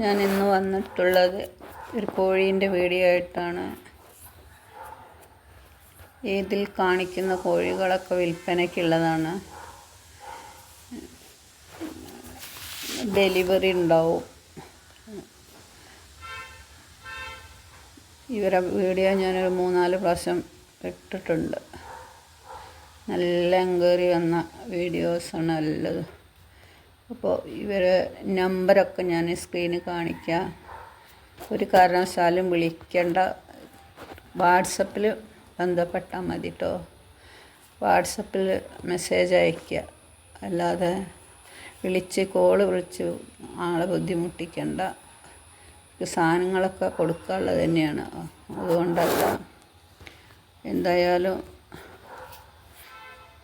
ഞാൻ ഇന്ന് വന്നിട്ടുള്ളത് ഒരു കോഴീന്റെ വീഡിയോ ആയിട്ടാണ്. ഇതിൽ കാണിക്കുന്ന കോഴികളൊക്കെ വിൽപ്പനയ്ക്കുള്ളതാണ്. ഡെലിവറി ഉണ്ടാവും. ഇവരെ വീഡിയോ ഞാനൊരു മൂന്നാൽ പ്രാവശ്യം ഇട്ടിട്ടുണ്ട്. നല്ല എൻക്വയറി വന്ന വീഡിയോസാണ് നല്ലത്. അപ്പോൾ ഇവരെ നമ്പറൊക്കെ ഞാൻ സ്ക്രീനിൽ കാണിക്കാം. ഒരു കാരണവശാലും വിളിക്കേണ്ട. വാട്സപ്പിൽ ബന്ധപ്പെട്ടാൽ മതി കേട്ടോ വാട്സപ്പിൽ മെസ്സേജ് അയയ്ക്കുക അല്ലാതെ വിളിച്ച് കോൾ വിളിച്ച് ആളെ ബുദ്ധിമുട്ടിക്കേണ്ട. സാധനങ്ങളൊക്കെ കൊടുക്കാനുള്ളത് തന്നെയാണ്. അതുകൊണ്ടല്ല. എന്തായാലും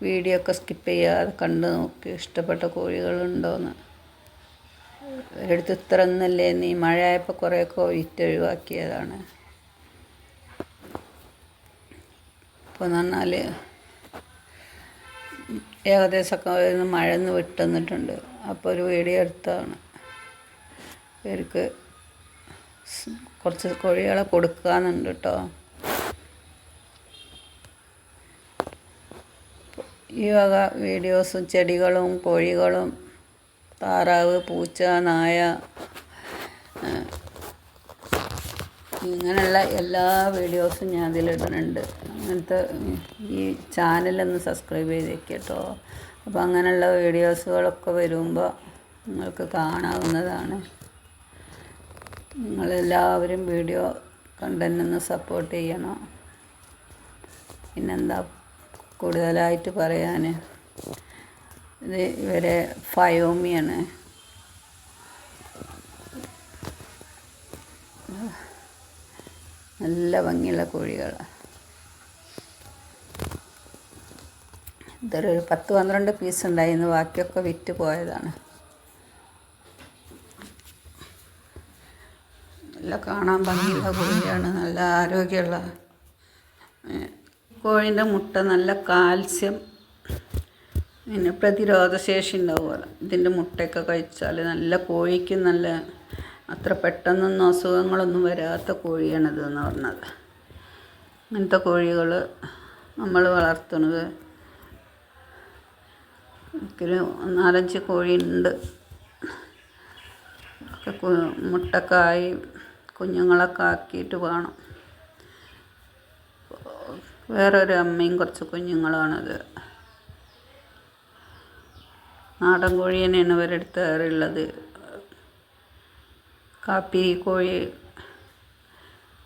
വീഡിയോ ഒക്കെ സ്കിപ്പ് ചെയ്യാതെ കണ്ട് നോക്കി ഇഷ്ടപ്പെട്ട കോഴികളുണ്ടോയെന്ന് ഒരിടത്ത് ഇത്ര ഒന്നല്ലേ നീ മഴയായപ്പോൾ കുറേയൊക്കെ വിറ്റൊഴിവാക്കിയതാണ് ഇപ്പോൾ എന്ന് പറഞ്ഞാൽ ഏകദേശമൊക്കെ വരുന്ന മഴ നിന്ന് വിട്ടുന്നിട്ടുണ്ട്. അപ്പോൾ ഒരു വീഡിയോ എടുത്താണ്. ഇവർക്ക് കുറച്ച് കോഴികളെ കൊടുക്കാന്നുണ്ട് കേട്ടോ ഈ വക വീഡിയോസും ചെടികളും കോഴികളും താറാവ് പൂച്ച നായ ഇങ്ങനെയുള്ള എല്ലാ വീഡിയോസും ഞാൻ അതിലിടുന്നുണ്ട്. അങ്ങനത്തെ ഈ ചാനലൊന്ന് സബ്സ്ക്രൈബ് ചെയ്തേക്ക് കേട്ടോ അപ്പോൾ അങ്ങനെയുള്ള വീഡിയോസുകളൊക്കെ വരുമ്പോൾ നിങ്ങൾക്ക് കാണാവുന്നതാണ്. നിങ്ങളെല്ലാവരും വീഡിയോ കണ്ടന്നെ സപ്പോർട്ട് ചെയ്യണം. പിന്നെന്താ കൂടുതലായിട്ട് പറയാൻ ഇത് ഇവരെ ഫയോമിയാണ്. നല്ല ഭംഗിയുള്ള കോഴികൾ. ഇതൊരു പത്ത് പന്ത്രണ്ട് പീസ് ഉണ്ടായിരുന്നു ബാക്കിയൊക്കെ വിറ്റ് പോയതാണ്. നല്ല കാണാൻ ഭംഗിയുള്ള കോഴിയാണ്. നല്ല ആരോഗ്യമുള്ള കോഴീന്റെ മുട്ട നല്ല കാൽസ്യം പിന്നെ പ്രതിരോധശേഷി ഉണ്ടാവുക. ഇതിന്റെ മുട്ടയൊക്കെ കഴിച്ചാൽ നല്ല കോഴിക്ക് നല്ല അത്ര പെട്ടെന്നൊന്നും അസുഖങ്ങളൊന്നും വരാത്ത കോഴിയാണിത് എന്ന് പറഞ്ഞത്. അങ്ങനത്തെ കോഴികൾ നമ്മൾ വളർത്തുന്നത് എനിക്കൊരു നാലഞ്ച് കോഴിയുണ്ട്. മുട്ടക്കായി കുഞ്ഞുങ്ങളൊക്കെ ആക്കിയിട്ട് വേണം. വേറൊരു അമ്മയും കുറച്ച് കുഞ്ഞുങ്ങളാണത്. നാടൻ കോഴി തന്നെയാണ് ഇവരെടുത്ത് ഏറെയുള്ളത് കാപ്പിരി കോഴി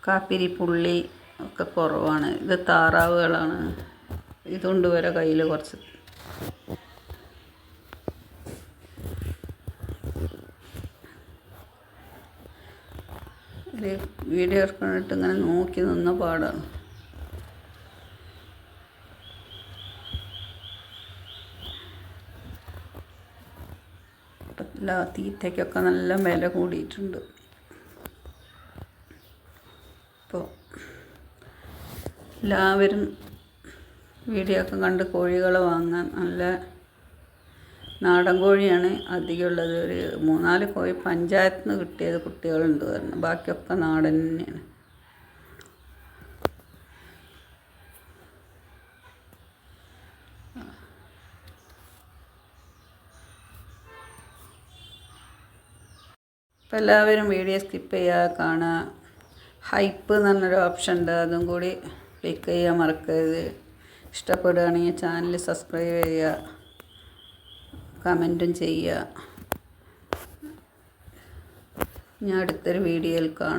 കാപ്പിരി പുള്ളി ഒക്കെ കുറവാണ്. ഇത് താറാവുകളാണ്. ഇതുകൊണ്ട് വരെ കയ്യിൽ കുറച്ച്. വീഡിയോ എടുക്കാനായിട്ട് ഇങ്ങനെ നോക്കി നിന്ന പാടാണ്. എല്ലാ തീറ്റയ്ക്കൊക്കെ നല്ല വില കൂടിയിട്ടുണ്ട്. ഇപ്പോൾ എല്ലാവരും വീഡിയോ ഒക്കെ കണ്ട് കോഴികളെ വാങ്ങാൻ നല്ല നാടൻ കോഴിയാണ് അധികമുള്ളത്. ഒരു മൂന്നാൽ കോഴി പഞ്ചായത്തിൽ നിന്ന് കിട്ടിയത് കുട്ടികളുണ്ട്. പറഞ്ഞു ബാക്കിയൊക്കെ നാടൻ തന്നെയാണ്. അപ്പോൾ എല്ലാവരും വീഡിയോ സ്കിപ്പ് ചെയ്യാതെ കാണുക ഹൈപ്പ് എന്ന് പറഞ്ഞൊരു ഓപ്ഷൻ ഉണ്ട്. അതും കൂടി ക്ലിക്ക് ചെയ്യാൻ മറക്കരുത് ഇഷ്ടപ്പെടുകയാണെങ്കിൽ ചാനൽ സബ്സ്ക്രൈബ് ചെയ്യുക കമന്റും ചെയ്യുക ഞാൻ അടുത്തൊരു വീഡിയോയിൽ കാണാം.